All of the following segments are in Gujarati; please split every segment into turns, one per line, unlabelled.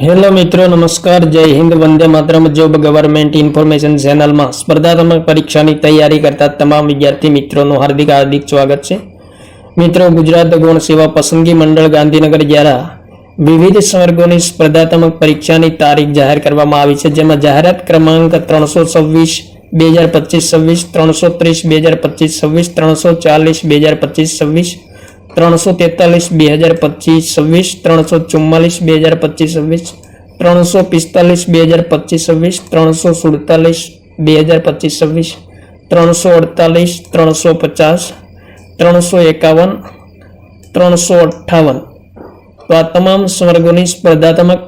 હેલો મિત્રો, નમસ્કાર, જય હિન્દ, વંદે માતરમ. જોબ ગવર્મેન્ટ ઇન્ફોર્મેશન ચેનલમાં સ્પર્ધાત્મક પરીક્ષાની તૈયારી કરતા તમામ વિદ્યાર્થી મિત્રોનું હાર્દિક હાર્દિક સ્વાગત છે. મિત્રો, ગુજરાત ગૌણ સેવા પસંદગી મંડળ ગાંધીનગર દ્વારા વિવિધ વર્ગોની સ્પર્ધાત્મક પરીક્ષાની તારીખ જાહેર કરવામાં આવી છે, જેમાં જાહેરાત ક્રમાંક ત્રણસો છવ્વીસ, બે હજાર પચીસ છવ્વીસ, ત્રણસો ત્રીસ, બે હજાર પચીસ છવ્વીસ, ત્રણસો ચાલીસ, બે હજાર પચીસ છવ્વીસ ત્રણસો તેતાલીસ, બે હજાર પચીસ, છવ્વીસ. ત્રણસો ચુમ્માલીસ, બે હજાર પચીસ, છવ્વીસ. ત્રણસો પિસ્તાલીસ, બે હજાર પચીસ, છવ્વીસ. ત્રણસો સુડતાલીસ, બે હજાર પચીસ, છવ્વીસ. ત્રણસો અડતાલીસ, ત્રણસો પચાસ. ત્રણસો એકાવન, ત્રણસો અઠ્ઠાવન. તો આ તમામ સ્વર્ગોની સ્પર્ધાત્મક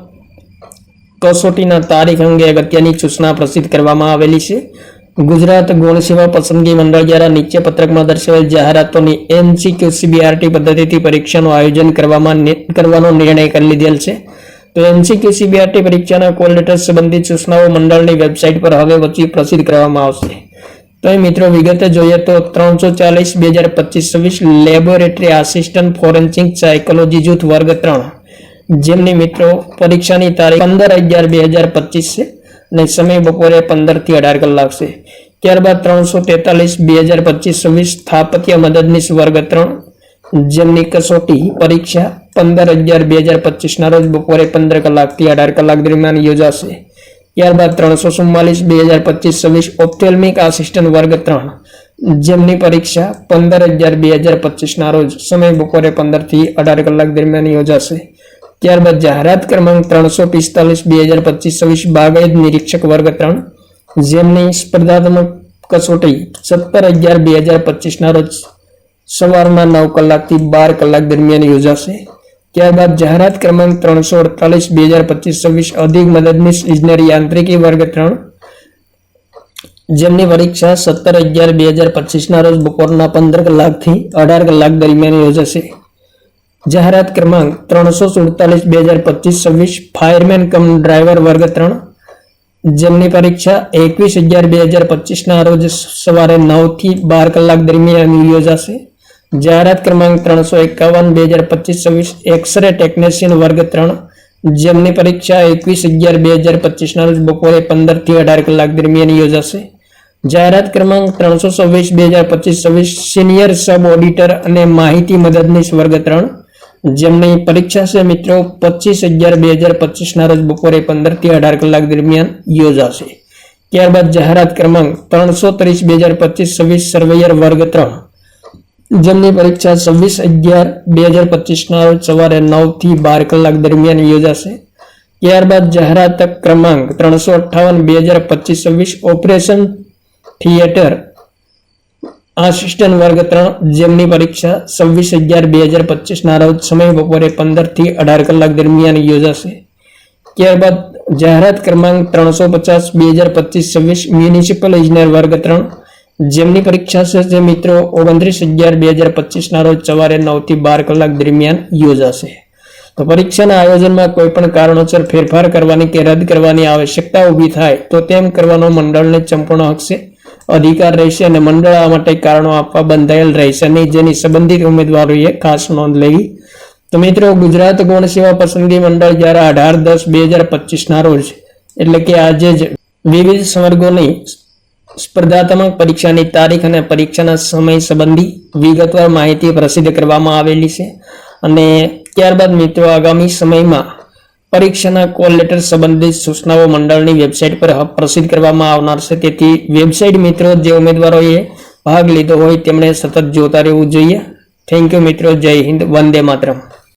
કસોટીના તારીખ અંગે અગત્યની સૂચના પ્રસિદ્ધ કરવામાં આવેલી છે. ગુજરાત ગૌણ સેવા પસંદગી મંડળ દ્વારા નીચે પત્રકમાં દર્શાવેલ જાહેરાતોની એમસીક્યુ સીબીઆરટી પદ્ધતિથી પરીક્ષાનું આયોજન કરવામાં કરવાનો નિર્ણય કરી લીધેલ છે. તો એમસીક્યુ સીબીઆરટી પરીક્ષાના કોલ લેટર સંબંધિત સૂચનાઓ મંડળની વેબસાઇટ પર હવે વચ્ચે પ્રસિદ્ધ કરવામાં આવશે. તો મિત્રો, વિગતે જોઈએ તો ત્રણસો ચાલીસ, બે હજાર પચીસ, છવ્વીસ લેબોરેટરી આસિસ્ટન્ટ ફોરેન્સિક સાયકોલોજી જૂથ વર્ગ ત્રણ. જેમની મિત્રો, પરીક્ષાની તારીખ પંદર અગિયાર, બે હજાર પચીસ છે. અને સમય બપોરે પંદરથી અઢાર કલાક છે. ત્યારબાદ ત્રણસો તેતાલીસ, બે હજાર પચીસ, છવ્વીસ સ્થાપત્ય મદદનીશ વર્ગ ત્રણ, જેમની કસોટી, પરીક્ષા પંદર અગિયાર, બે હજાર પચીસના રોજ બપોરે પંદર કલાકથી અઢાર કલાક દરમિયાન યોજાશે. ત્યારબાદ ત્રણસો ચુમ્માલીસ, બે હજાર પચીસ, છવ્વીસ ઓપ્થેલ્મિક આસિસ્ટન્ટ વર્ગ ત્રણ, જેમની પરીક્ષા પંદર અગિયાર, બે હજાર પચીસના રોજ સમય બપોરે પંદરથી અઢાર કલાક દરમિયાન યોજાશે. ત્યારબાદ જાહેરાત ક્રમાંક ત્રણસો પિસ્તાલીસ, બે હજાર પચીસ, છવ્વીસ બાગાયત નિરીક્ષક વર્ગ ત્રણ, જેમની સ્પર્ધાત્મક કસોટી સત્તર અગિયાર, બે હજાર પચીસના રોજ સવારના નવ કલાકથી બાર કલાક દરમિયાન યોજાશે. ત્યારબાદ જાહેરાત ક્રમાંક ત્રણસો અડતાલીસ, બે હજાર પચીસ, છવ્વીસ, અધિક મદદનીશ ઇજનેરી યાંત્રિકી વર્ગ ત્રણ, જેમની પરીક્ષા સત્તર અગિયાર, બે હજાર પચીસના રોજ બપોરના પંદર કલાકથી અઢાર કલાક દરમિયાન યોજાશે. જાહેરાત ક્રમાંક ત્રણસો સુડતાલીસ, બે હજાર પચીસ, છવ્વીસ, ફાયરમેન કમ ડ્રાઈવર વર્ગ ત્રણ. જેમની પરીક્ષા એકવીસ અગિયાર, બે હજાર પચીસના રોજ સવારે નવથી બાર કલાક દરમિયાન યોજાશે. જાહેરાત ક્રમાંક ત્રણસો એકાવન, બે હજાર પચીસ, છવ્વીસ એક્સરે ટેકનિશિયન વર્ગ ત્રણ. જેમની પરીક્ષા એકવીસ અગિયાર, બે હજાર પચીસના રોજ બપોરે પંદરથી અઢાર કલાક દરમિયાન યોજાશે. જાહેરાત ક્રમાંક ત્રણસો છવ્વીસ, બે હજાર પચીસ, છવ્વીસ સિનિયર સબ ઓડિટર અને માહિતી મદદનીશ વર્ગ ત્રણ. જેમની પરીક્ષા છે મિત્રો પચીસ અગિયાર બે હજાર પચીસના રોજ બપોરે પંદરથી અઢાર કલાક દરમિયાન યોજાશે. ત્યારબાદ જાહેરાત ક્રમાંક ત્રણસો ત્રીસ બે હજાર પચીસ છવ્વીસ સર્વેયર વર્ગ ત્રણ. જેમની પરીક્ષા છવ્વીસ અગિયાર બે હજાર પચીસના રોજ સવારે નવથી બાર કલાક દરમિયાન યોજાશે. ત્યારબાદ જાહેરાત ક્રમાંક ત્રણસો અઠ્ઠાવન બે હજાર પચીસ છવ્વીસ ઓપરેશન થિયેટર આસિસ્ટન્ટ વર્ગ ત્રણ જેમની પરીક્ષા છવ્વીસ અગિયાર બે હજાર પચીસના રોજ સમય બપોરે પંદરથી અઢાર કલાક દરમિયાન યોજાશે. ત્યારબાદ જાહેરાત ક્રમાંક ત્રણસો પચાસ બે હજાર પચીસ છવ્વીસ મ્યુનિસિપલ ઇજનેર વર્ગ ત્રણ જેમની પરીક્ષા છે મિત્રો ઓગણત્રીસ અગિયાર બે હજાર પચીસના રોજ સવારે નવથી બાર કલાક દરમિયાન યોજાશે. તો પરીક્ષાના આયોજનમાં કોઈ પણ કારણોસર ફેરફાર કરવાની કે રદ કરવાની આવશ્યકતા ઊભી થાય તો તેમ કરવાનો મંડળને સંપૂર્ણ હક છે અધિકાર રહેશે અને મંડળ આ માટે કારણો આપવા બંધાયેલ રહેશે. નહીં જેની સંબંધિત ઉમેદવારોએ ખાસ નોંધ લેવી. તો મિત્રો, ગુજરાત ગૌણ સેવા પસંદગી મંડળ દ્વારા અઢાર દસ બે હજાર પચીસના રોજ, એટલે કે આજે જ વિવિધ સંવર્ગોની સ્પર્ધાત્મક પરીક્ષાની તારીખ અને પરીક્ષાના સમય સંબંધી વિગતવાર માહિતી પ્રસિદ્ધ કરવામાં આવેલી છે. અને ત્યારબાદ મિત્રો, આગામી સમયમાં પરીક્ષાના કોલ લેટર સંબંધિત સૂચનાઓ મંડળની વેબસાઇટ પર પ્રસિદ્ધ કરવામાં આવનાર છે. તેથી વેબસાઇટ મિત્રો, જે ઉમેદવારોએ ભાગ લીધો હોય તેમણે સતત જોતા રહેવું જોઈએ. થેન્ક યુ મિત્રો. જય હિન્દ. વંદે માતરમ.